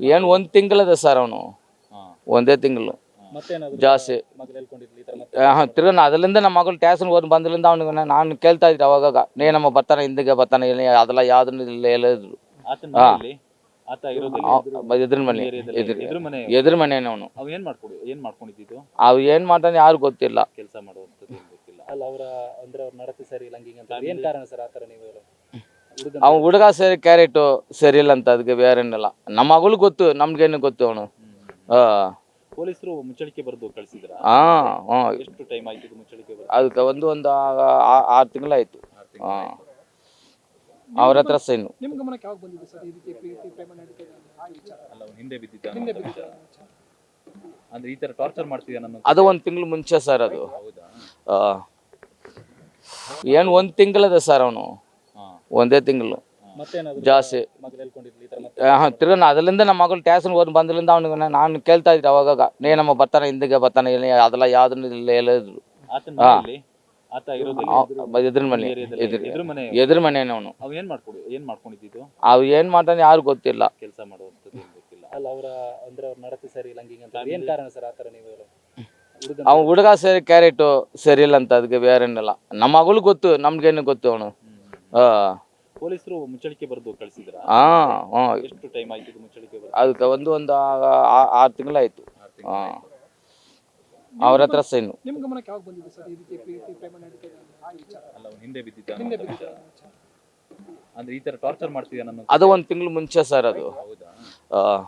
ಏನು ಒಂದು ತಿಂಗಳದ ಸರ್ ಅವನು. ಒಂದೇ ತಿಂಗಳು. ಜಾಸ್ತಿ. ಹಾಂ ತಿರ್ಗ ನಾ ಅದರಿಂದ ನಮ್ಮ ಮಗಳು ಟ್ಯಾಸನ್ ಓದ್ ಬಂದ್ರಿಂದ ಅವನಿಗೆ ನಾನು ಕೇಳ್ತಾ ಇದ್ದೆ ಅವಾಗ ನೇ ನಮ್ಮ ಬರ್ತಾನೆ ಹಿಂದಿಗೆ ಬರ್ತಾನೆ ಇಲ್ಲಿ ಅದೆಲ್ಲ ಯಾವ್ದನ್ನು ಇಲ್ಲ ಹೇಳಿದ್ರು ಆತನ ಆತ ಇರೋದಿಲ್ಲ ಎದುರು ಮನೆ. ಎದುರು ಎದುರು ಮನೆ ಎದುರು ಮನೆನೇ ಅವನು. ಅವ್ ಏನ್ ಮಾಡ್ಕೊಡಿ ಏನ್ ಮಾಡ್ಕೊಂಡಿದ್ದು? ಅವು ಏನು ಮಾಡ್ತಾನೆ ಯಾರು ಗೊತ್ತಿಲ್ಲ. ಕೆಲಸ ಮಾಡುವಂತ ಅಲ್ಲ ಅವರ ಅಂದ್ರೆ ಅವ್ರ ನಡತೆ ಸರಿ ಇಲ್ಲ ಹಂಗಿಂಗ್ ಅಂತ ಏನ್ ಕಾರಣ ಸರ್ ಆತರ ನೀವು ಅವ್ನು ಹುಡುಗ ಸರಿ ಕ್ಯಾರೆಟು ಸರಿ ಇಲ್ಲ ಅಂತ ಅದಕ್ಕೆ ಬೇರೆ ಏನಿಲ್ಲ. ನಮ್ಮ ಮಗಳು ಗೊತ್ತು ನಮ್ಗೇನು ಗೊತ್ತು ಅವನು. ಹಾಂ. ಪೊಲೀಸರು ಮುಚ್ಚಳಿಕೆ ಬರೆದು ಕಳ್ಸಿದ್ರ? ಆ ಹಾಂ. ಎಷ್ಟು ಟೈಮ್ ಆಯ್ತು ಇದು ಮುಚ್ಚಳಿಕೆ ಬರೆದು? ಅದಕ್ಕೆ ಒಂದು ಒಂದು ಆರು ತಿಂಗಳಾಯ್ತು. ಆರು ತಿಂಗಳು ಹಾಂ. ಅವ್ರ ಹತ್ರ ಸೈನು. ನಿಮ್ಮ ಗಮನಕ್ಕೆ ಯಾವಾಗ ಬಂದಿದೆ ಸರ್ ಈ ರೀತಿ ಪ್ರೀತಿ ಪ್ರೇಮ ನಡೀತಾ ಇದೆ ಅಂತ ಆ ವಿಚಾರ. ಅಲ್ಲ ಅವ್ನು ಹಿಂದೆ ಬಿದ್ದಿದ್ದ ಅನ್ನೋ ವಿಚಾರ. ಅಂದ್ರೆ ಈ ತರ ಟಾರ್ಚರ್ ಅದು ಒಂದು ತಿಂಗಳು ಮುಂಚೆ ಸರ್ ಅದು. ಹೌದಾ? ಏನು ಒಂದು ತಿಂಗಳದ ಸರ್ ಅವನು? ಒಂದೇ ತಿಂಗಳು. ಜಾಸ್ತಿ. ಹಾಂ ತಿರ್ಗ ಅದರಿಂದ ನಮ್ಮ ಮಗಳು ಟ್ಯಾಸನ್ ಓದಿ ಬಂದ್ರಿಂದ ಅವ್ನಿಗೆ ನಾನು ಕೇಳ್ತಾ ಇದ್ದೆ ಅವಾಗ ನೇ ನಮ್ಮ ಬರ್ತಾನೆ ಹಿಂದಿಗೆ ಬರ್ತಾನೆ ಇಲ್ಲ ಅದೆಲ್ಲ ಯಾವ್ದನ್ನು ಇಲ್ಲ ಹೇಳಿದ್ರು. ಇರೋದಿಲ್ಲ ಎದುರು ಮನೆ ಎದುರು ಮನೆ. ಎದುರು ಮನೆನೇ ಅವನು. ಅವ್ ಏನ್ ಮಾಡ್ಕೊಡಿ ಏನ್ ಮಾಡ್ಕೊಂಡಿದ್ದು? ಅವು ಏನು ಮಾಡ್ತಾನೆ ಯಾರು ಗೊತ್ತಿಲ್ಲ. ಕೆಲಸ ಮಾಡುವಂತದ್ದು ಏನ್ ಗೊತ್ತಿಲ್ಲ. ಅಲ್ಲ ಅವರ ಅಂದ್ರೆ ಅವ್ರ ನಡತೆ ಸರಿ ಇಲ್ಲ ಅಂತ ಏನ್ ಕಾರಣ ಸರ್ ಆತರ ನೀವು ಹುಡುಗ ಅವ್ನು ಹುಡುಗ ಸರಿ ಕ್ಯಾರೆಟು ಸರಿ ಇಲ್ಲ ಅಂತ ಅದಕ್ಕೆ ಬೇರೆ ಏನಿಲ್ಲ ನಮ್ಮ ಮಗಳು ಗೊತ್ತು ನಮ್ಗೇನು ಗೊತ್ತು ಅವನು. ಹಾಂ ಪೊಲೀಸರು ಮುಚ್ಚಳಿಕೆ ಬರೆದು ಕಳ್ಸಿದ್ರ? ಹಾಂ ಹಾ ಎಷ್ಟು ಟೈಮ್ ಆಯ್ತು ಇದು ಮುಚ್ಚಳಿಕೆ ಬರೆದು? ಅದಕ್ಕೆ ಒಂದು ಒಂದು ಆರು ತಿಂಗಳಾಯ್ತು. ಹಾಂ ಅವ್ರ ಹತ್ರ ಸೈನು. ನಿಮ್ಮ ಗಮನಕ್ಕೆ ಯಾವಾಗ ಬಂದಿದೆ ಸರ್ ಈ ರೀತಿ ಪ್ರೀತಿ ಪ್ರೇಮ ನಡೀತಾ ಇದೆ? ಆ ವಿಚಾರ. ಅಲ್ಲ ಅವ್ನು ಹಿಂದೆ ಬಿದ್ದಿದ್ದ ಹಿಂದೆ ವಿಚಾರ. ಅಂದ್ರೆ ಈ ತರ ಟಾರ್ಚರ್ ಮಾಡ್ತಿದ್ಯಾ ನನ್ನ ಅದು ಒಂದು ತಿಂಗಳು ಮುಂಚೆ ಸರ್ ಅದು. ಹೌದಾ? ಹಾಂ